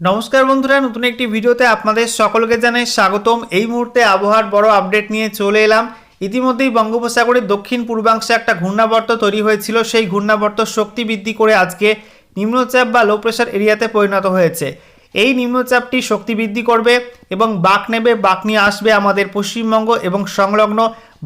নমস্কার বন্ধুরা, নতুন একটি ভিডিওতে আপনাদের সকলকে জানাই স্বাগতম। এই মুহূর্তে আবহাওয়ার বড় আপডেট নিয়ে চলে এলাম। ইতিমধ্যেই বঙ্গোপসাগরের দক্ষিণ পূর্বাংশে একটা ঘূর্ণাবর্ত তৈরি হয়েছিল। সেই ঘূর্ণাবর্ত শক্তি বৃদ্ধি করে আজকে নিম্নচাপ বা লো প্রেশার এরিয়াতে পরিণত হয়েছে। এই নিম্নচাপটি শক্তি বৃদ্ধি করবে এবং বাঁক নেবে, বাঁক নিয়ে আসবে আমাদের পশ্চিমবঙ্গ এবং সংলগ্ন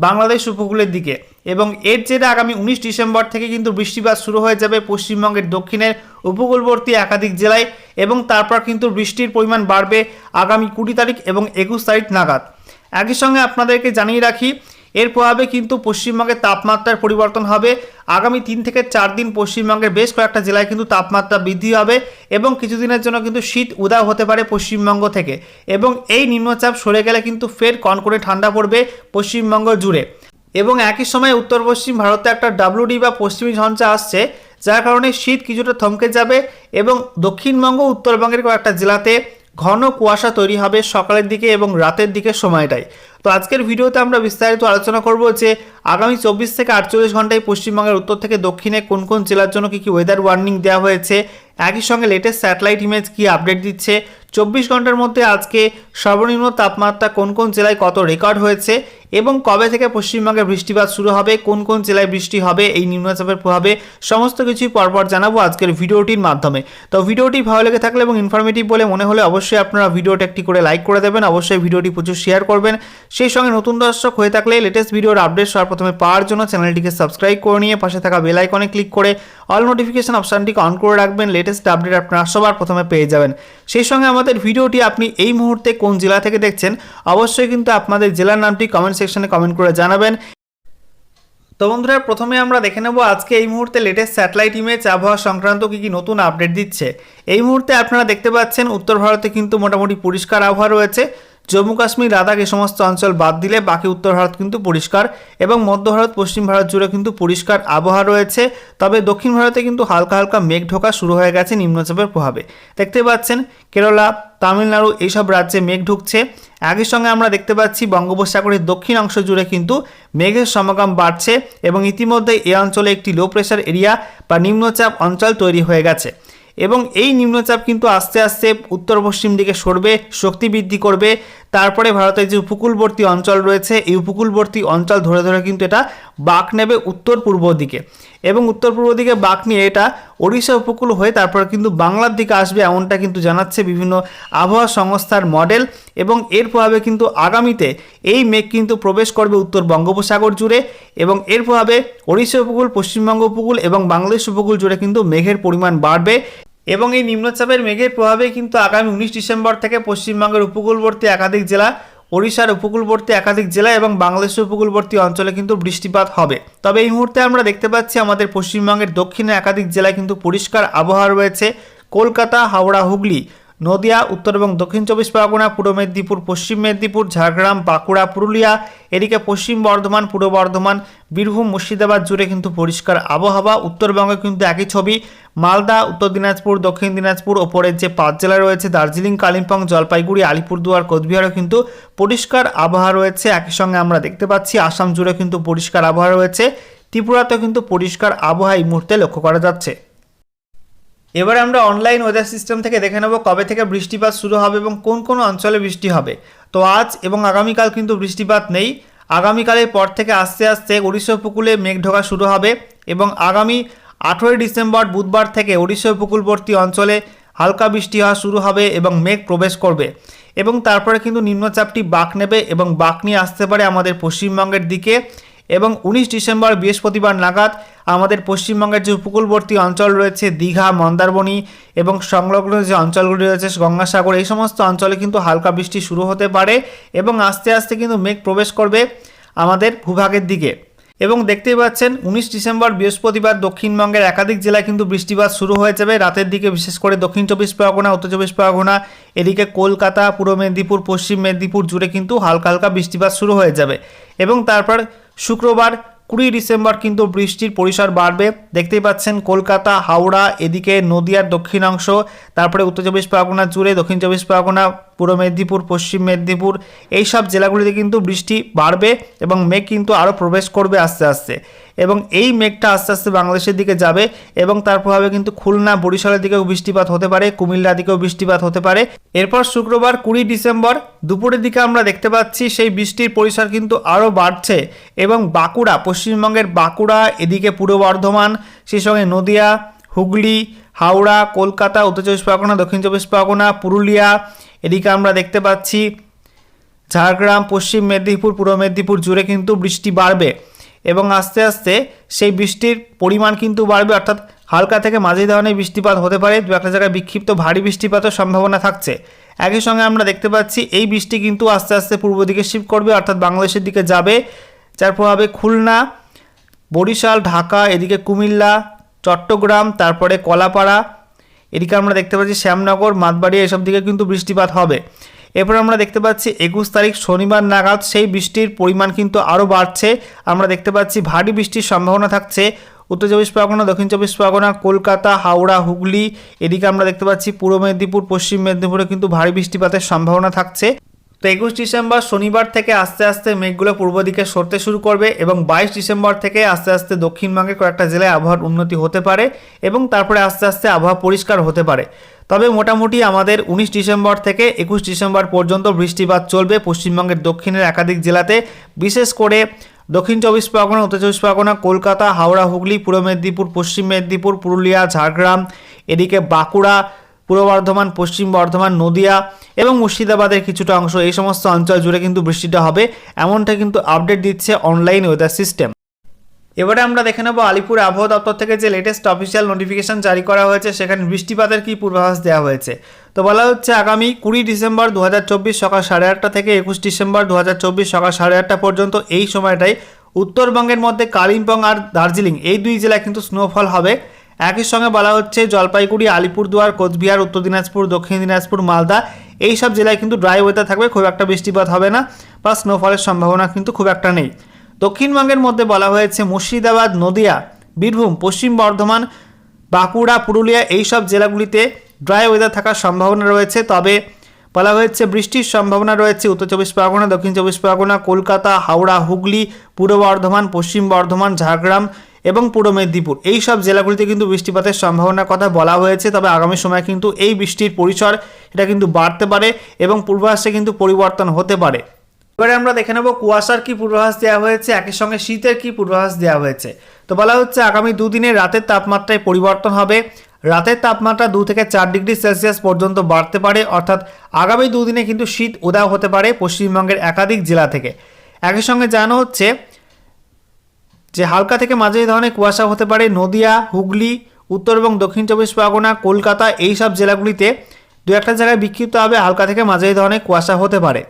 বাংলাদেশ উপকূলের দিকে। এবং এর জেরে আগামী উনিশ ডিসেম্বর থেকে কিন্তু বৃষ্টিপাত শুরু হয়ে যাবে পশ্চিমবঙ্গের দক্ষিণের উপকূলবর্তী একাধিক জেলায় এবং তারপর কিন্তু বৃষ্টির পরিমাণ বাড়বে আগামী কুড়ি তারিখ এবং একুশ তারিখ নাগাদ। একই সঙ্গে আপনাদেরকে জানিয়ে রাখি, এর প্রভাবে কিন্তু পশ্চিমবঙ্গের তাপমাত্রার পরিবর্তন হবে। আগামী তিন থেকে চার দিন পশ্চিমবঙ্গের বেশ কয়েকটা জেলায় কিন্তু তাপমাত্রা বৃদ্ধি হবে এবং কিছুদিনের জন্য কিন্তু শীত উদাও হতে পারে পশ্চিমবঙ্গ থেকে এবং এই নিম্নচাপ সরে গেলে কিন্তু ফের কনকনে ঠান্ডা পড়বে পশ্চিমবঙ্গ জুড়ে। এবং একই সময় উত্তর পশ্চিম ভারতে একটা ডাব্লুডি বা পশ্চিমী ঝঞ্ঝা আসছে। যার কারণে শীত কিছুটা থমকে যাবে এবং দক্ষিণবঙ্গ উত্তরবঙ্গের কয়েকটা জেলাতে ঘন কুয়াশা তৈরি হবে সকালের দিকে এবং রাতের দিকে সময়টাই তো আজকের ভিডিওতে আমরা বিস্তারিত আলোচনা করব যে আগামী চব্বিশ থেকে আটচল্লিশ ঘন্টায় পশ্চিমবঙ্গের উত্তর থেকে দক্ষিণে কোন কোন জেলার জন্য কী কী ওয়েদার ওয়ার্নিং দেওয়া হয়েছে, একই সঙ্গে লেটেস্ট স্যাটেলাইট ইমেজ কী আপডেট দিচ্ছে চব্বিশ ঘণ্টার মধ্যে আজকে সর্বনিম্ন তাপমাত্রা কোন কোন জেলায় কত রেকর্ড হয়েছে এবং কবে থেকে পশ্চিমবঙ্গে বৃষ্টিপাত শুরু হবে, কোন কোন জেলায় বৃষ্টি হবে, এই নিম্নচাপের প্রভাবে সমস্ত কিছুই পরপর জানাব আজকের ভিডিওটির মাধ্যমে। তো ভিডিওটি ভালো লেগে থাকলে এবং ইনফরমেটিভ বলে মনে হলে অবশ্যই আপনারা ভিডিওটা একটি করে লাইক করে দেবেন, অবশ্যই ভিডিওটি প্রচুর শেয়ার করবেন। সেই সঙ্গে নতুন দর্শক হয়ে থাকলে লেটেস্ট ভিডিওর আপডেট সবার প্রথমে পাওয়ার জন্য চ্যানেলটিকে সাবস্ক্রাইব করে নিয়ে পাশে থাকা বেল আইকনে ক্লিক করে অল নোটিফিকেশন অপশানটিকে অন করে রাখবেন লেটেস্ট আপডেট আপনারা সবার প্রথমে পেয়ে যাবেন। সেই সঙ্গে আমাদের ভিডিওটি আপনি এই মুহূর্তে কোন জেলা থেকে দেখছেন, অবশ্যই কিন্তু আপনাদের জেলার নামটি কমেন্ট সেকশনে কমেন্ট করে জানাবেন। তো বন্ধুরা, প্রথমে আমরা দেখে নেব আজকে এই মুহূর্তে লেটেস্ট স্যাটেলাইট ইমেজ আবহাওয়া সংক্রান্ত কী কী নতুন আপডেট দিচ্ছে। এই মুহূর্তে আপনারা দেখতে পাচ্ছেন, উত্তর ভারতে কিন্তু মোটামুটি পরিষ্কার আবহাওয়া রয়েছে। জম্মু কাশ্মীর, লাদাখ এ সমস্ত অঞ্চল বাদ দিলে বাকি উত্তর ভারত কিন্তু পরিষ্কার এবং মধ্য ভারত, পশ্চিম ভারত জুড়ে কিন্তু পরিষ্কার আবহাওয়া রয়েছে। তবে দক্ষিণ ভারতে কিন্তু হালকা হালকা মেঘ ঢোকা শুরু হয়ে গেছে নিম্নচাপের প্রভাবে। দেখতে পাচ্ছেন, কেরালা, তামিলনাড়ু এইসব রাজ্যে মেঘ ঢুকছে। একই সঙ্গে আমরা দেখতে পাচ্ছি বঙ্গোপসাগরের দক্ষিণ অংশ জুড়ে কিন্তু মেঘের সমাগম বাড়ছে এবং ইতিমধ্যে এই অঞ্চলে একটি লো প্রেশার এরিয়া বা নিম্নচাপ অঞ্চল তৈরি হয়ে গেছে। এবং এই নিম্নচাপ কিন্তু আস্তে আস্তে উত্তর পশ্চিম দিকে সরবে শক্তি বৃদ্ধি করবে। তারপরে ভারতের যে উপকূলবর্তী অঞ্চল রয়েছে, এই উপকূলবর্তী অঞ্চল ধরে ধরে কিন্তু এটা বাঁক নেবে উত্তর পূর্ব দিকে। এবং উত্তর পূর্ব দিকে বাঁক নিয়ে এটা ওড়িশা উপকূল হয়ে তারপরে কিন্তু বাংলার দিকে আসবে এমনটা কিন্তু জানাচ্ছে বিভিন্ন আবহাওয়া সংস্থার মডেল। এবং এর প্রভাবে কিন্তু আগামীতে এই মেঘ কিন্তু প্রবেশ করবে উত্তর বঙ্গোপসাগর জুড়ে। এবং এর প্রভাবে ওড়িশা উপকূল, পশ্চিমবঙ্গ উপকূল এবং বাংলাদেশ উপকূল জুড়ে কিন্তু মেঘের পরিমাণ বাড়বে। এবং এই নিম্নচাপের মেঘের প্রভাবে কিন্তু আগামী উনিশ ডিসেম্বর থেকে পশ্চিমবঙ্গের উপকূলবর্তী একাধিক জেলা, ওড়িশার উপকূলবর্তী একাধিক জেলা এবং বাংলাদেশের উপকূলবর্তী অঞ্চলে কিন্তু বৃষ্টিপাত হবে। তবে এই মুহূর্তে আমরা দেখতে পাচ্ছি আমাদের পশ্চিমবঙ্গের দক্ষিণে একাধিক জেলায় কিন্তু পরিষ্কার আবহাওয়া রয়েছে। কলকাতা, হাওড়া, হুগলি নদিয়া, উত্তর এবং দক্ষিণ চব্বিশ পরগনা, পূর্ব মেদিনীপুর, পশ্চিম মেদিনীপুর, ঝাড়গ্রাম, বাঁকুড়া, পুরুলিয়া, এদিকে পশ্চিম বর্ধমান, পূর্ব বর্ধমান, বীরভূম, মুর্শিদাবাদ জুড়ে কিন্তু পরিষ্কার আবহাওয়া। উত্তরবঙ্গে কিন্তু একই ছবি, মালদা, উত্তর দিনাজপুর, দক্ষিণ দিনাজপুর, ওপরের যে পাঁচ জেলা রয়েছে, দার্জিলিং, কালিম্পং, জলপাইগুড়ি, আলিপুরদুয়ার কোচবিহারও কিন্তু পরিষ্কার আবহাওয়া রয়েছে। একই সঙ্গে আমরা দেখতে পাচ্ছি, আসাম জুড়ে কিন্তু পরিষ্কার আবহাওয়া রয়েছে। ত্রিপুরাতেও কিন্তু পরিষ্কার আবহাওয়া এই মুহূর্তে লক্ষ্য করা যাচ্ছে। এবার আমরা অনলাইন ওয়েদার সিস্টেম থেকে দেখে নেব কবে থেকে বৃষ্টিপাত শুরু হবে এবং কোন কোন অঞ্চলে বৃষ্টি হবে। তো আজ এবং আগামীকাল কিন্তু বৃষ্টিপাত নেই। আগামীকালের পর থেকে আস্তে আস্তে উড়িষ্যা উপকূলে মেঘ ঢোকা শুরু হবে এবং আগামী আঠেরোই ডিসেম্বর বুধবার থেকে উড়িষ্যা উপকূলবর্তী অঞ্চলে হালকা বৃষ্টি হওয়া শুরু হবে এবং মেঘ প্রবেশ করবে। এবং তারপরে কিন্তু নিম্নচাপটি বাঁক নেবে এবং বাঁক নিয়ে আসতে পারে আমাদের পশ্চিমবঙ্গের দিকে। এবং উনিশ ডিসেম্বর বৃহস্পতিবার নাগাদ আমাদের পশ্চিমবঙ্গের যে উপকূলবর্তী অঞ্চল রয়েছে, দীঘা, মন্দারমণি এবং সংলগ্ন যে অঞ্চলগুলি রয়েছে, গঙ্গাসাগর, এই সমস্ত অঞ্চলে কিন্তু হালকা বৃষ্টি শুরু হতে পারে এবং আস্তে আস্তে কিন্তু মেঘ প্রবেশ করবে আমাদের ভূভাগের দিকে। এবং দেখতেই পাচ্ছেন, উনিশ ডিসেম্বর বৃহস্পতিবার দক্ষিণবঙ্গের একাধিক জেলায় কিন্তু বৃষ্টিপাত শুরু হয়ে যাবে। রাতের দিকে বিশেষ করে দক্ষিণ চব্বিশ পরগনা, উত্তর চব্বিশ পরগনা, এদিকে কলকাতা, পূর্ব মেদিনীপুর, পশ্চিম মেদিনীপুর জুড়ে কিন্তু হালকা হালকা বৃষ্টিপাত শুরু হয়ে যাবে। এবং তারপর শুক্রবার কুড়ি ডিসেম্বর কিন্তু বৃষ্টির পরিসর বাড়বে। দেখতেই পাচ্ছেন কলকাতা, হাওড়া, এদিকে নদিয়ার দক্ষিণাংশ, তারপরে উত্তর চব্বিশ পরগনা জুড়ে, দক্ষিণ চব্বিশ পরগনা, পূর্ব মেদিনীপুর, পশ্চিম মেদিনীপুর, এইসব জেলাগুলিতে কিন্তু বৃষ্টি বাড়বে এবং মেঘ কিন্তু আরও প্রবেশ করবে আস্তে আস্তে। এবং এই মেঘটা আস্তে আস্তে বাংলাদেশের দিকে যাবে এবং তার প্রভাবে কিন্তু খুলনা, বরিশালের দিকেও বৃষ্টিপাত হতে পারে, কুমিল্লার দিকেও বৃষ্টিপাত হতে পারে। এরপর শুক্রবার কুড়ি ডিসেম্বর দুপুরের দিকে আমরা দেখতে পাচ্ছি সেই বৃষ্টির পরিসর কিন্তু আরও বাড়ছে এবং বাঁকুড়া, পশ্চিমবঙ্গের বাঁকুড়া, এদিকে পূর্ব বর্ধমান, সেই সঙ্গে নদিয়া, হুগলি, হাওড়া, কলকাতা, উত্তর চব্বিশ পরগনা, দক্ষিণ চব্বিশ পরগনা, পুরুলিয়া, এদিকে আমরা দেখতে পাচ্ছি ঝাড়গ্রাম, পশ্চিম মেদিনীপুর, পূর্ব মেদিনীপুর জুড়ে কিন্তু বৃষ্টি বাড়বে। এবং আস্তে আস্তে সেই বৃষ্টির পরিমাণ কিন্তু বাড়বে, অর্থাৎ হালকা থেকে মাঝারি ধরনের বৃষ্টিপাত হতে পারে। দু একটা জায়গায় বিক্ষিপ্ত ভারী বৃষ্টিপাতের সম্ভাবনা থাকছে। একই সঙ্গে আমরা দেখতে পাচ্ছি এই বৃষ্টি কিন্তু আস্তে আস্তে পূর্ব দিকে শিফট করবে, অর্থাৎ বাংলাদেশের দিকে যাবে। যার প্রভাবে খুলনা, বরিশাল, ঢাকা, এদিকে কুমিল্লা, চট্টগ্রাম, তারপরে কলাপাড়া, এদিকে আমরা দেখতে পাচ্ছি শ্যামনগর মাতবাড়ি এসব দিকে কিন্তু বৃষ্টিপাত হবে। এরপর আমরা দেখতে পাচ্ছি একুশ তারিখ শনিবার নাগাদ সেই বৃষ্টির পরিমাণ কিন্তু আরও বাড়ছে। আমরা দেখতে পাচ্ছি ভারী বৃষ্টির সম্ভাবনা থাকছে। উত্তর চব্বিশ পরগনা, দক্ষিণ চব্বিশ পরগনা, কলকাতা, হাওড়া, হুগলি এদিকে আমরা দেখতে পাচ্ছি পূর্ব মেদিনীপুর, পশ্চিম মেদিনীপুরে কিন্তু ভারী বৃষ্টিপাতের সম্ভাবনা থাকছে। তো একুশ ডিসেম্বর শনিবার থেকে আস্তে আস্তে মেঘগুলো পূর্ব দিকে সরতে শুরু করবে এবং বাইশ ডিসেম্বর থেকে আস্তে আস্তে দক্ষিণবঙ্গের কয়েকটা জেলায় আবহাওয়ার উন্নতি হতে পারে এবং তারপরে আস্তে আস্তে আবহাওয়া পরিষ্কার হতে পারে। তবে মোটামুটি আমাদের উনিশ ডিসেম্বর থেকে একুশ ডিসেম্বর পর্যন্ত বৃষ্টিপাত চলবে পশ্চিমবঙ্গের দক্ষিণের একাধিক জেলাতে। বিশেষ করে দক্ষিণ চব্বিশ পরগনা, উত্তর চব্বিশ পরগনা, কলকাতা, হাওড়া, হুগলি, পূর্ব মেদিনীপুর, পশ্চিম মেদিনীপুর, পুরুলিয়া, ঝাড়গ্রাম, এদিকে বাঁকুড়া, পূর্ব বর্ধমান, পশ্চিম বর্ধমান, নদিয়া এবং মুর্শিদাবাদের কিছুটা অংশ। এই সমস্ত অঞ্চল জুড়ে কিন্তু বৃষ্টিটা হবে। এমনটা কিন্তু আপডেট দিচ্ছে অনলাইন ওয়েদার সিস্টেম এবারে আমরা দেখে নেব আলিপুর আবহাওয়া দপ্তর থেকে যে লেটেস্ট অফিসিয়াল নোটিফিকেশন জারি করা হয়েছে, সেখানে বৃষ্টিপাতের কী পূর্বাভাস দেওয়া হয়েছে? তো বলা হচ্ছে আগামী কুড়ি ডিসেম্বর দু হাজার চব্বিশ সকাল সাড়ে আটটা থেকে একুশ ডিসেম্বর দু হাজার চব্বিশ সকাল সাড়ে আটটা পর্যন্ত এই সময়টায় উত্তরবঙ্গের মধ্যে কালিম্পং আর দার্জিলিং, এই দুই জেলায় কিন্তু স্নোফল হবে। একই সঙ্গে বলা হচ্ছে জলপাইগুড়ি, আলিপুরদুয়ার, কোচবিহার, উত্তর দিনাজপুর, দক্ষিণ দিনাজপুর, মালদা এই সব জেলায় কিন্তু ড্রাই ওয়েদার থাকবে, খুব একটা বৃষ্টিপাত হবে না, বা স্নোফলের সম্ভাবনা কিন্তু খুব একটা নেই। দক্ষিণবঙ্গের মধ্যে বলা হয়েছে মুর্শিদাবাদ, নদিয়া, বীরভূম, পশ্চিম বর্ধমান, বাঁকুড়া, পুরুলিয়া এই সব জেলাগুলিতে ড্রাই ওয়েদার থাকার সম্ভাবনা রয়েছে। তবে বলা হয়েছে বৃষ্টির সম্ভাবনা রয়েছে উত্তর চব্বিশ পরগনা, দক্ষিণ চব্বিশ পরগনা, কলকাতা, হাওড়া, হুগলি, পূর্ব বর্ধমান, পশ্চিম বর্ধমান, ঝাড়গ্রাম এবং পূর্ব মেদিনীপুর। এই সব জেলাগুলিতে কিন্তু বৃষ্টিপাতের সম্ভাবনার কথা বলা হয়েছে, তবে আগামী সময় কিন্তু এই বৃষ্টির পরিসর এটা কিন্তু বাড়তে পারে এবং পূর্বাভাসে কিন্তু পরিবর্তন হতে পারে। এবারে আমরা দেখে নেব কুয়াশার কি পূর্বাভাস দেওয়া হয়েছে, একই সঙ্গে শীতের কি পূর্বাভাস দেওয়া হয়েছে। তো বলা হচ্ছে আগামী দুদিনে রাতের তাপমাত্রায় পরিবর্তন হবে। রাতের তাপমাত্রা দু থেকে চার ডিগ্রি সেলসিয়াস পর্যন্ত বাড়তে পারে, অর্থাৎ আগামী দুদিনে কিন্তু শীত উদাও হতে পারে পশ্চিমবঙ্গের একাধিক জেলা থেকে। একই সঙ্গে জানানো হচ্ছে যে হালকা থেকে মাঝারি ধরনের কুয়াশা হতে পারে নদিয়া, হুগলি, উত্তর এবং দক্ষিণ চব্বিশ পরগনা, কলকাতা এই সব জেলাগুলিতে। দু একটা জায়গায় বিক্ষিপ্ত হবে হালকা থেকে মাঝারি ধরনের কুয়াশা হতে পারে।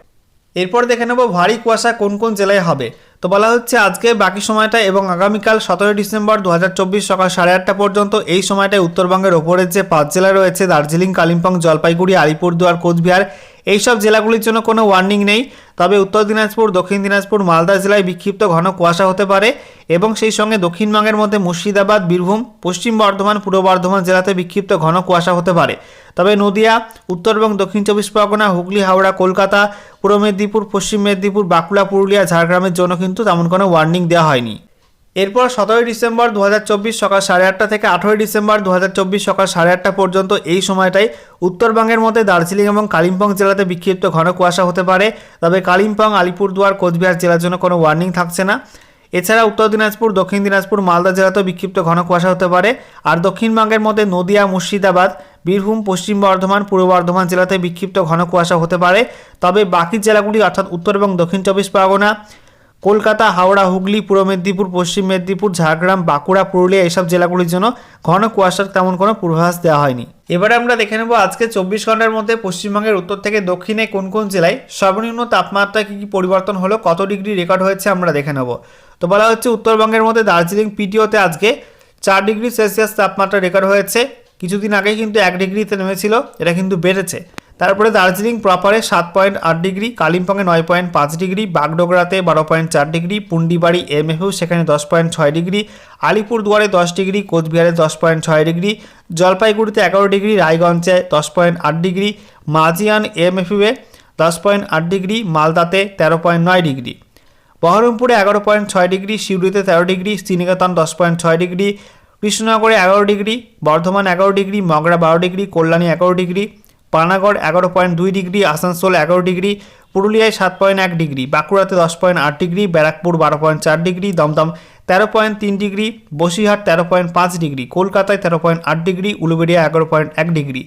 এরপর দেখে নেব ভারী কুয়াশা কোন কোন জেলায় হবে। তো বলা হচ্ছে আজকে বাকি সময়টা এবং আগামীকাল সতেরোই ডিসেম্বর দু হাজার চব্বিশ সকাল সাড়ে আটটা পর্যন্ত এই সময়টায় উত্তরবঙ্গের ওপরের যে পাঁচ জেলা রয়েছে, দার্জিলিং, কালিম্পং, জলপাইগুড়ি, আলিপুরদুয়ার, কোচবিহার এইসব জেলাগুলির জন্য কোনো ওয়ার্নিং নেই। তবে উত্তর দিনাজপুর, দক্ষিণ দিনাজপুর, মালদা জেলায় বিক্ষিপ্ত ঘন কুয়াশা হতে পারে এবং সেই সঙ্গে দক্ষিণবঙ্গের মধ্যে মুর্শিদাবাদ, বীরভূম, পশ্চিম বর্ধমান, পূর্ব বর্ধমান জেলাতে বিক্ষিপ্ত ঘন কুয়াশা হতে পারে। তবে নদিয়া, উত্তর এবং দক্ষিণ চব্বিশ পরগনা, হুগলি, হাওড়া, কলকাতা, পূর্ব মেদিনীপুর, পশ্চিম মেদিনীপুর, বাঁকুড়া, পুরুলিয়া, ঝাড়গ্রামের জন্য কিন্তু তেমন কোনো ওয়ার্নিং দেওয়া হয়নি। এরপর সতেরোই ডিসেম্বর দু হাজার চব্বিশ সকাল সাড়ে আটটা থেকে আঠেরোই ডিসেম্বর দু হাজার চব্বিশ সকাল সাড়ে আটটা পর্যন্ত এই সময়টায় উত্তরবঙ্গের মধ্যে দার্জিলিং এবং কালিম্পং জেলাতে বিক্ষিপ্ত ঘন কুয়াশা হতে পারে। তবে কালিম্পং, আলিপুরদুয়ার, কোচবিহার জেলার জন্য কোনো ওয়ার্নিং থাকছে না। এছাড়া উত্তর দিনাজপুর, দক্ষিণ দিনাজপুর, মালদা জেলাতেও বিক্ষিপ্ত ঘন কুয়াশা হতে পারে। আর দক্ষিণবঙ্গের মধ্যে নদিয়া, মুর্শিদাবাদ, বীরভূম, পশ্চিম বর্ধমান, পূর্ব বর্ধমান জেলাতে বিক্ষিপ্ত ঘন কুয়াশা হতে পারে। তবে বাকি জেলাগুলি অর্থাৎ উত্তর এবং দক্ষিণ চব্বিশ পরগনা কলকাতা, হাওড়া, হুগলি, পূর্ব মেদিনীপুর, পশ্চিম মেদিনীপুর, ঝাড়গ্রাম, বাঁকুড়া, পুরুলিয়া এইসব জেলাগুলির জন্য ঘন কুয়াশার তেমন কোনো পূর্বাভাস দেওয়া হয়নি। এবারে আমরা দেখে নেব আজকে চব্বিশ ঘণ্টার মধ্যে পশ্চিমবঙ্গের উত্তর থেকে দক্ষিণে কোন কোন জেলায় সর্বনিম্ন তাপমাত্রা কী কী পরিবর্তন হলো, কত ডিগ্রি রেকর্ড হয়েছে আমরা দেখে নেব। তো বলা হচ্ছে উত্তরবঙ্গের মধ্যে দার্জিলিং পিটিওতে আজকে চার ডিগ্রি সেলসিয়াস তাপমাত্রা রেকর্ড হয়েছে। কিছুদিন আগে কিন্তু এক ডিগ্রিতে নেমেছিল, এটা কিন্তু বেড়েছে। তারপরে দার্জিলিং প্রপারে সাত পয়েন্ট আট ডিগ্রি, কালিম্পংয়ে নয় পয়েন্ট পাঁচ ডিগ্রি, বাগডোগরাতে বারো পয়েন্ট চার ডিগ্রি, পুন্ডিবাড়ি এমএফইউ সেখানে দশ পয়েন্ট ছয় ডিগ্রি, আলিপুরদুয়ারে দশ ডিগ্রি, কোচবিহারে দশ পয়েন্ট ছয় ডিগ্রি, জলপাইগুড়িতে এগারো ডিগ্রি, রায়গঞ্জে দশ পয়েন্ট আট ডিগ্রি মাজিয়ান এমএফইউয়ে দশ পয়েন্ট আট ডিগ্রি, মালদাতে তেরো পয়েন্ট নয় ডিগ্রি, বহরমপুরে এগারো পয়েন্ট ছয় ডিগ্রি সিউড়িতে তেরো ডিগ্রি, শ্রীনিকেতন দশ পয়েন্ট ছয় ডিগ্রি, কৃষ্ণনগরে এগারো ডিগ্রি, বর্ধমান এগারো ডিগ্রি, মগরা বারো ডিগ্রি, কল্যাণী এগারো ডিগ্রি পানাগড় এগারো পয়েন্ট দুই ডিগ্রি, আসানসোল এগারো ডিগ্রি, পুরুলিয়ায় সাত পয়েন্ট এক ডিগ্রি, বাঁকুড়াতে দশ পয়েন্ট আট ডিগ্রি, ব্যারাকপুর বারো পয়েন্ট চার ডিগ্রি, দমদম তেরো পয়েন্ট তিন ডিগ্রি, বসিরহাট তেরো পয়েন্ট পাঁচ ডিগ্রি, কলকাতায় তেরো পয়েন্ট আট ডিগ্রি, উলুবেড়িয়া এগারো পয়েন্ট এক ডিগ্রি।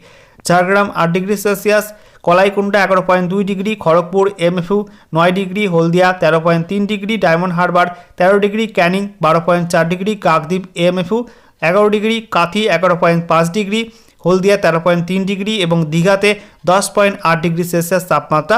ঝাড়গ্রাম আট ডিগ্রি সেলসিয়াস, কলাইকুণ্ডা এগারো পয়েন্ট দুই ডিগ্রি, খড়গপুর এমএফইউ নয় ডিগ্রি, হলদিয়া তেরো পয়েন্ট তিন ডিগ্রি, ডায়মন্ড হারবার তেরো ডিগ্রি, ক্যানিং বারো পয়েন্ট চার ডিগ্রি, কাকদ্বীপ এমএফইউ এগারো ডিগ্রি, কাথি এগারো পয়েন্ট পাঁচ ডিগ্রি হলদিয়া তেরো পয়েন্ট তিন ডিগ্রি এবং দীঘাতে দশ পয়েন্ট আট ডিগ্রি সেলসিয়াস তাপমাত্রা